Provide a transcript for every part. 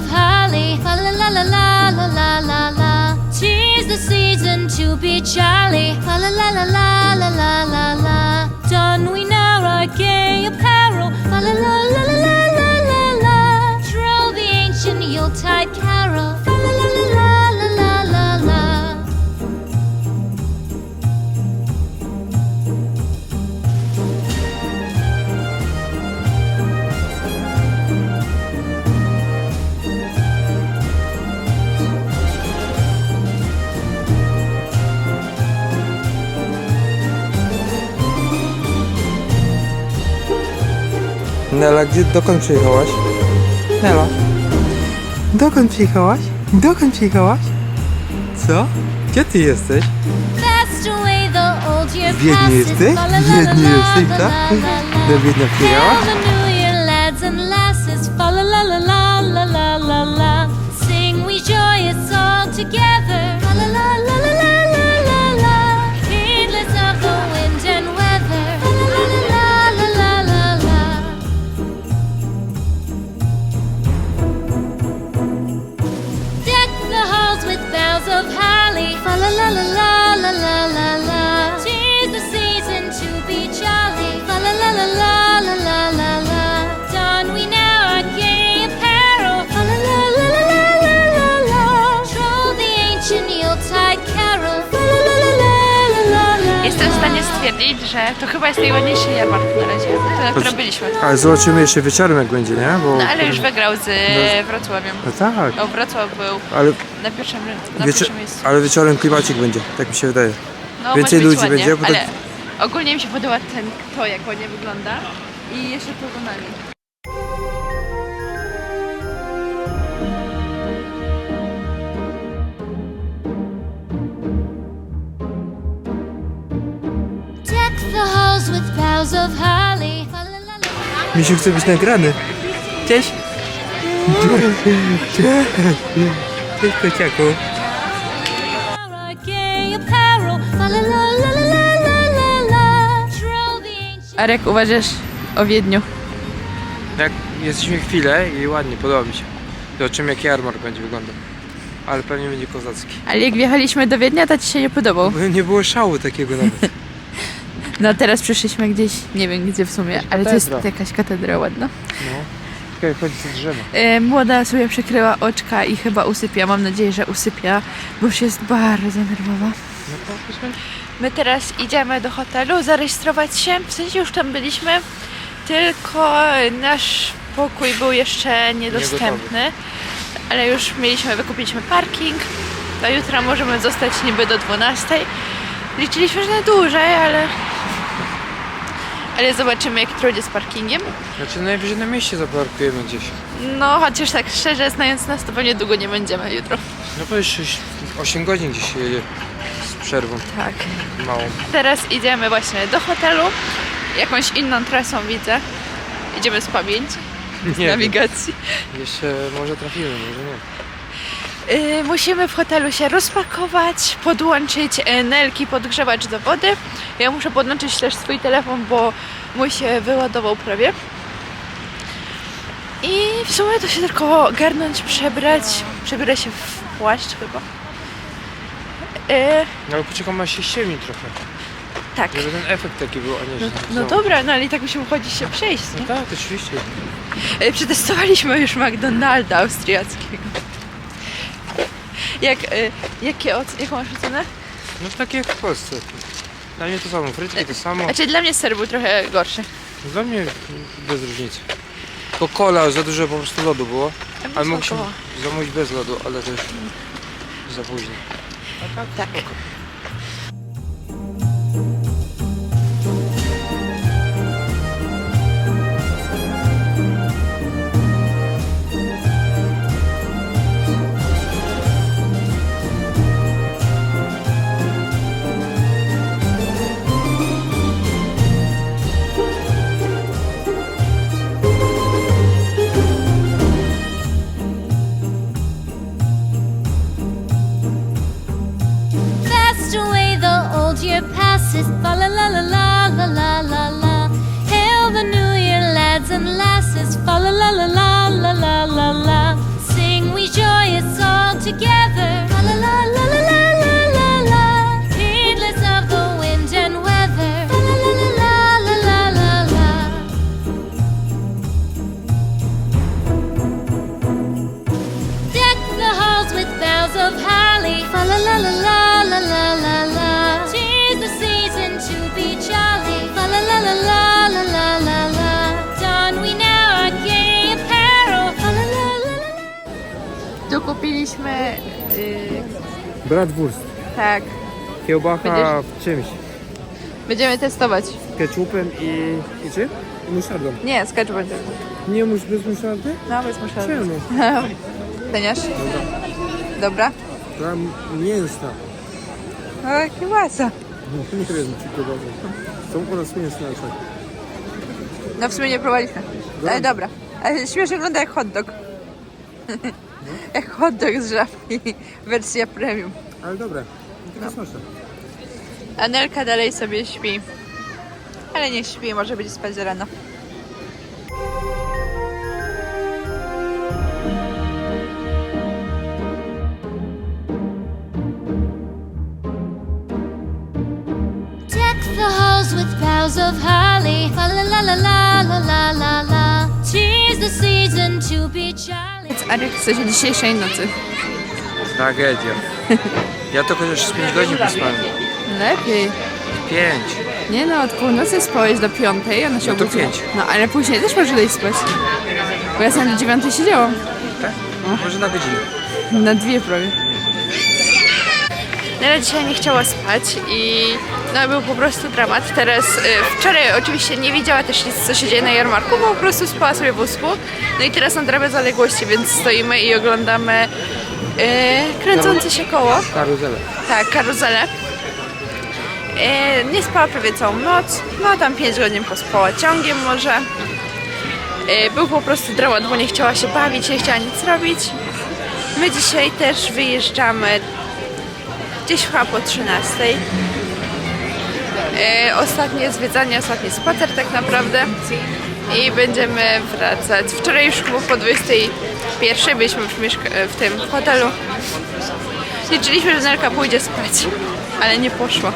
of holly. Fa la la la la la la la la. Tis the season to be jolly. Fa la la la la Nela, gdzie, dokąd przyjechałaś? Nela. Dokąd przyjechałaś? Dokąd przyjechałaś? Co? Gdzie ty jesteś? W Wiedniu jesteś? W Wiedniu jesteś, tak? Do Wiednia przyjechałaś? Sing together stanie stwierdzić, że to chyba jest najładniejszy jarmark na razie, to na którym byliśmy. Ale zobaczymy jeszcze wieczorem jak będzie, nie? Bo, No ale już wygrał z Wrocławiem. No tak, O, Wrocław był ale, na pierwszym, na pierwszym miejscu. ale wieczorem klimacik będzie, tak mi się wydaje. No, więcej ludzi ładnie, będzie, bo to- Ale ogólnie mi się podoba ten, to jak ładnie wygląda i jeszcze poza nami. Mi się chce być nagrany. Cześć. Cześć kociaku. Arek, uważasz o Wiedniu? Tak, jesteśmy chwilę i ładnie, podoba mi się. Zobaczymy jak jarmark będzie wyglądał. Ale pewnie będzie kozacki. Ale jak wjechaliśmy do Wiednia, to ci się nie podobał. Bo nie było szału takiego nawet. No teraz przyszliśmy gdzieś, nie wiem gdzie w sumie, ale to jest katedra. jakaś katedra ładna. No. Czekaj, chodzi z drzewa. E, Młoda sobie przykryła oczka i chyba usypia. Mam nadzieję, że usypia, bo już jest bardzo nerwowa. No to chodźmy. My teraz idziemy do hotelu zarejestrować się. W sensie już tam byliśmy, tylko nasz pokój był jeszcze niedostępny. Ale już mieliśmy, wykupiliśmy parking. Do jutra możemy zostać niby do 12. Liczyliśmy, że na dłużej, ale. Ale zobaczymy, jak trudzi z parkingiem. Znaczy najwyżej na mieście zaparkujemy gdzieś. No, chociaż tak szczerze, znając nas, to pewnie długo nie będziemy jutro. No to już 8 godzin gdzieś jedzie z przerwą Tak. małą. Teraz idziemy właśnie do hotelu. Jakąś inną trasą widzę. Idziemy z pamięci, z wiem. nawigacji. Jeszcze może trafimy, może nie. Yy, musimy w hotelu się rozpakować, podłączyć yy, nelki, podgrzewacz do wody. Ja muszę podłączyć też swój telefon, bo mój się wyładował prawie. I w sumie to się tylko ogarnąć, przebrać. Przebiorę się w płaszcz chyba. Yy, No ale poczekam aż się ściemni trochę. tak. Żeby ten efekt taki był, a nie No, że no dobra, no ale i tak musimy chodzić się przejść. No Nie? tak, oczywiście. E, Przetestowaliśmy już McDonalda austriackiego. Jak, e, jakie, oc- jaką masz ocenę? No takie jak w Polsce. Dla mnie to samo, frytki to samo. Znaczy dla mnie ser był trochę gorszy. Dla mnie bez różnicy. Tylko cola, za dużo po prostu lodu było. Ale mogliśmy smakowało. zamówić bez lodu, ale już za późno. Tak. Kupiliśmy... Yy, Bratwurst. tak. Kiełbacha w czymś. Będziemy testować. Z ketchupem i... i czym? I musztardą. Nie, z ketchupem tylko. Nie musz bez musztardy? No, bez musztardy. Czemu? Daniasz? Dobra. Tam mięsna. O, kiełbasa. No, to nie wiem, czy dobrze. Są nas mięsne przykład. No w sumie nie próbowaliśmy. Ale dobra. Ale śmiesznie wygląda jak hot dog. Jak hot dog z żabki, wersja premium. Ale dobre, tylko no. smaczne. Anelka dalej sobie śpi. Ale niech śpi, może będzie spać za rano. of holly. Fa la la la la la la la. Tis the season to be child. Arek chce się dzisiejszej nocy. Tragedia. Ja to chociaż z 5 godzin pospałem. Lepiej. 5. Nie no, od północy spałeś do piątej, ona się No to obudziła. pięć. No ale później też możesz dojść spać. Bo ja sam do dziewiątej siedziałam. Tak? Może na godzinę. Na dwie prawie. Nela dzisiaj nie chciała spać i no był po prostu dramat. Teraz, y, wczoraj oczywiście nie widziała też nic co się dzieje na jarmarku, bo po prostu spała sobie w wózku. No i teraz nadrabia zaległości, więc stoimy i oglądamy y, kręcące się koło. Karuzelę. Tak, karuzelę. E, nie spała prawie całą noc. No tam 5 godzin pospała ciągiem może. E, był po prostu dramat, bo nie chciała się bawić, nie chciała nic robić. My dzisiaj też wyjeżdżamy gdzieś chyba po 13. E, ostatnie zwiedzanie, ostatni spacer tak naprawdę. I będziemy wracać. Wczoraj już chyba po 21 byliśmy w, mieszka- w tym hotelu. Liczyliśmy, że Nelka pójdzie spać, ale nie poszła.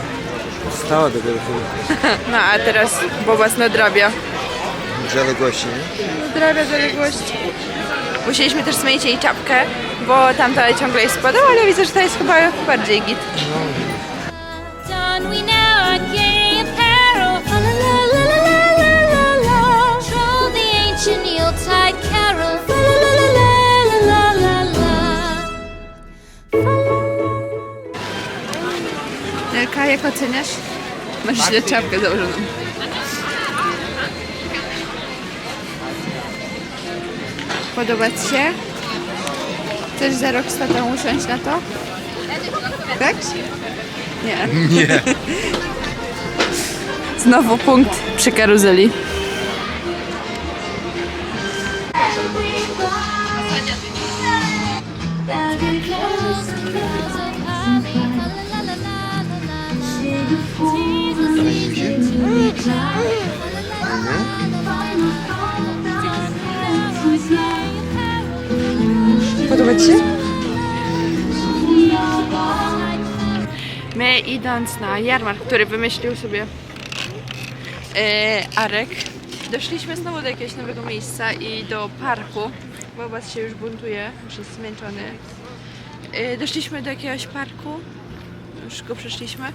Stała dopiero chwilę. No a teraz Bobas nadrabia. Zaległości, nie? Nadrabia zaległości. Musieliśmy też zmienić jej czapkę, bo tamta ciągle jej spadała, ale widzę, że ta jest chyba bardziej git. Don Nelka, jak oceniasz? Masz źle czapkę założoną. Podoba Ci się? Chcesz za rok z tatą usiąść na to? Tak? Nie. Nie. Znowu punkt przy karuzeli. Podoba Ci się? My idąc na jarmark, który wymyślił sobie e, Arek, doszliśmy znowu do jakiegoś nowego miejsca i do parku. Bobas się już buntuje, już jest zmęczony. E, doszliśmy do jakiegoś parku, już go przeszliśmy.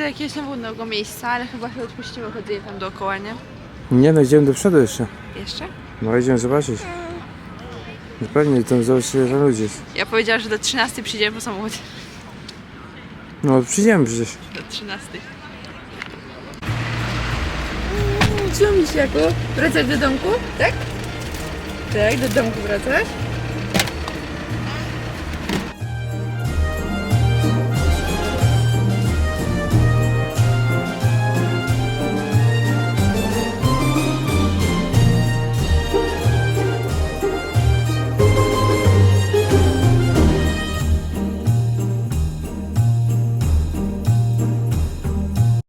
Do jakiegoś znowu nowego miejsca, ale chyba się odpuścimy chodzenie tam dookoła, nie? Nie no, idziemy do przodu jeszcze. Jeszcze? No idziemy zobaczyć. No Pewnie tam zobaczyć ile tam ludzi jest. Ja powiedziałam, że do 13 przyjdziemy po samochodzie. No przyjdziemy przecież. Do 13. Co misiaku? Wracasz do domku? Tak? Tak, do domku wracasz?